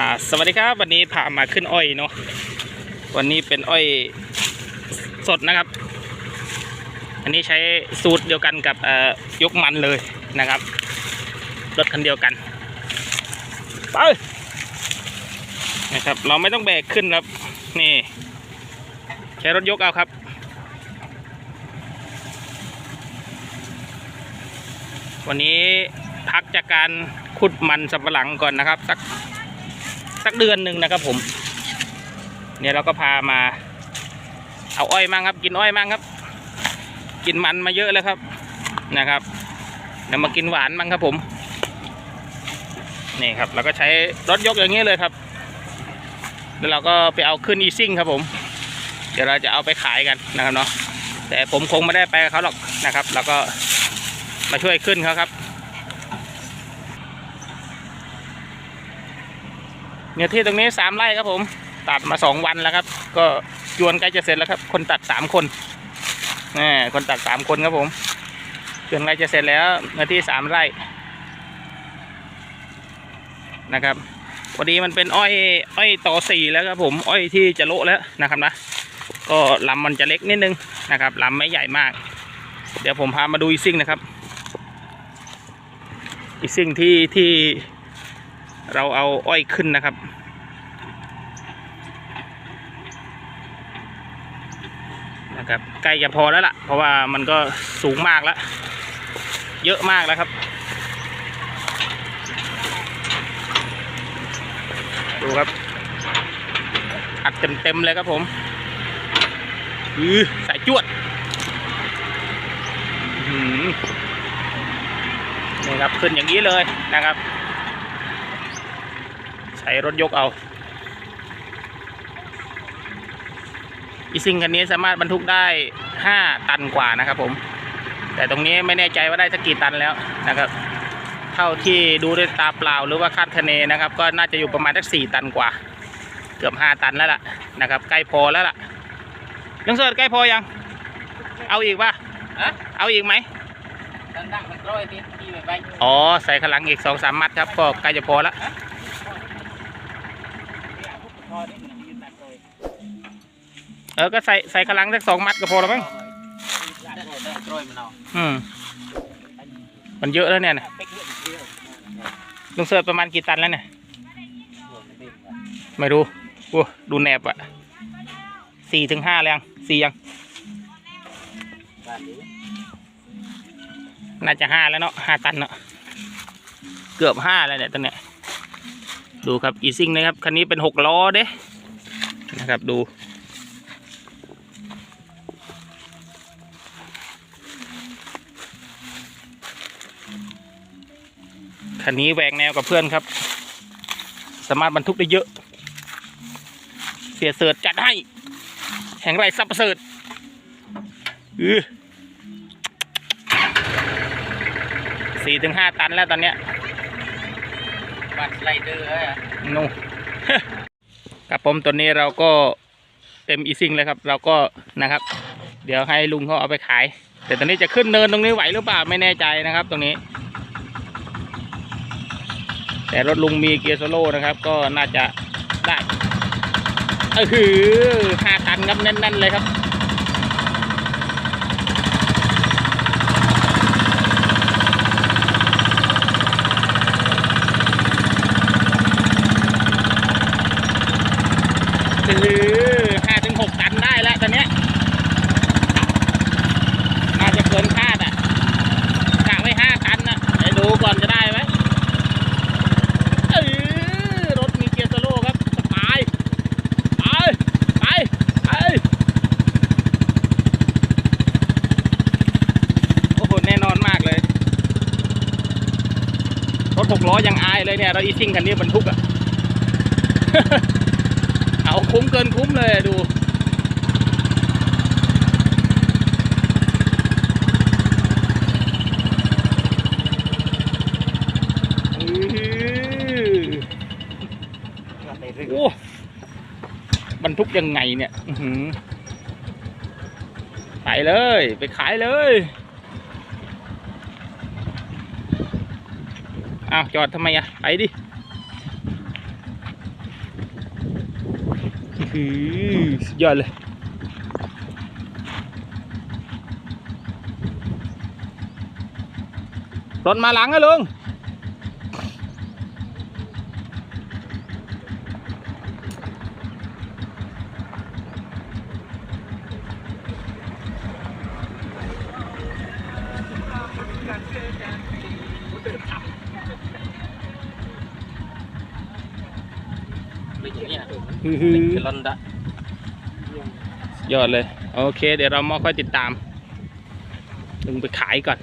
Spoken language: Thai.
าสวัสดีครับวันนี้พามาขึ้นอ้อยเนาะวันนี้เป็นอ้อยสดนะครับ อันนี้ใช้สูตรเดียวกันกับเอ่อยกมันเลยนะครับรถคันเดียวกันไปนะครับ เราไม่ต้องแบกขึ้นครับนี่ใช้รถยกเอาครับวันนี้พักจากการขุดมันสำปะหลังก่อนนะครับ สัก สักเดือนหนึ่งนะครับ ผม เนี่ยเราก็พามา เอาอ้อยมั่งครับ กินอ้อยมั่งครับ กินมันมาเยอะแล้วครับนะครับเดี๋ยวมากินหวานมั่งครับ ผมนี่ครับเราก็ใช้รถยกอย่างนี้เลยครับ แล้วเราก็ไปเอาขึ้นอีซิ่งครับผม เดี๋ยวเราจะเอาไปขายกันนะครับเนาะแต่ผมคงไม่ได้ไปกับเขาหรอกนะครับ เราก็มาช่วยขึ้นเขาครับ เนื้อที่ตรงนี้สามไร่ครับผม ตัดมาสองวันแล้วครับ ก็จวนใกล้จะเสร็จแล้วครับ คนตัดสามคนนี่คนตัดสามคนครับผมจวนใกล้จะเสร็จแล้วเนื้อที่สามไร่นะครับพอดีมันเป็นอ้อยอ้อยต่อสี่แล้วครับผมอ้อยที่จะโละแล้วนะครับนะก็ลำมันจะเล็กนิดนึงนะครับลำไม่ใหญ่มาก เดี๋ยวผมพามาดูอีซิ่งนะครับอีซิ่งที่ที่ เราเอาอ้อยขึ้นนะครับ นะครับใกล้จะพอแล้วล่ะ เพราะว่ามันก็สูงมากแล้ว เยอะมากแล้วครับ ดูครับ อัดเต็มๆเลยครับผมอือสายจวดอื้อหือนี่ครับขึ้นอย่างนี้เลยนะครับ ช้รถยกเอา อีซิงคันนี้สามารถบรรทุกได้5ตันกว่านะครับผม แต่ตรงนี้ไม่แน่ใจว่าได้สักกี่ตันแล้วนะครับ เท่าที่ดูด้วยตาเปล่าหรือว่าคาดคะเนนะครับ ก็น่าจะอยู่ประมาณสักสี่ตันกว่า เกือบห้าตันแล้วล่ะนะครับ ใกล้พอแล้วล่ะลุงเสิร์ชใกล้พอยัง เอาอีกป่ะฮะเอาอีกไหมดังดังมันกล้อยที่ที่ไปอ๋อ ใส่ขางหลังอีกสองสามมัดครับ ก็ใกล้จะพอแล้ว พอที่มันยืนตัดกล้อย เออก็ใส่ใส่ขางหลังสักสองมัดก็พอแล้วมั้งตัดกล้อยได้กล้อยมันเอาอืมมันเยอะแล้วเนี่ยนะลุงเสิร์ชประมาณกี่ตันแล้วเนี่ยไม่รู้โอ้ดูแนบอะสี่ถึงห้าแล้วยังสี่ยังน่าจะห้าแล้วเนาะห้าตันเนาะเกือบห้าแล้วเนี่ยตอนเนี้ย ดูครับอีซิ่งนะครับ คันนี้เป็นหกล้อเด้นะครับดู คันนี้แหวกแนวกับเพื่อนครับ สามารถบรรทุกได้เยอะ เสียเสิร์ตจัดให้ แห่งไรซับประเสริฐอือสี่ถึงห้าตันแล้วตอนเนี้ย บ้านไลเดอร์อะนู่กับผมตัวนี้เราก็เต็มอีซิงเลยครับ เราก็นะครับ เดี๋ยวให้ลุงเขาเอาไปขาย แต่ตอนนี้จะขึ้นเนินตรงนี้ไหวหรือเปล่าไม่แน่ใจนะครับ ตรงนี้ แต่รถลุงมีเกียร์โซโล่นะครับ ก็น่าจะได้เออหือห้าตันครับแน่นๆเลยครับ คือห้าถึงหกตันได้แล้วตอนนี้น่าจะเกินคาดอะกะไว้ห้าตันนะเดี๋ยวดูก่อนจะได้ไหมรถมีเกียร์โซโลครับสบายไปไปไปโอ้โหแน่นอนมากเลย รถหกล้อยังอายเลยเนี่ย เราอีซิ่งคันนี้บรรทุกอะเอา คุ้มเกินคุ้มเลยดูโอ้บรรทุกยังไงเนี่ยไปเลย ไปขายเลยอ้าวจอดทำไมอะไปดิ หือสุดยอดเลย รถมาหลังอะลุง เป็นอย่างนี้นะฮือฮือ เป็นลอนดะยอดเลย โอเค เดี๋ยวเรามาค่อยติดตามลุงไปขายก่อน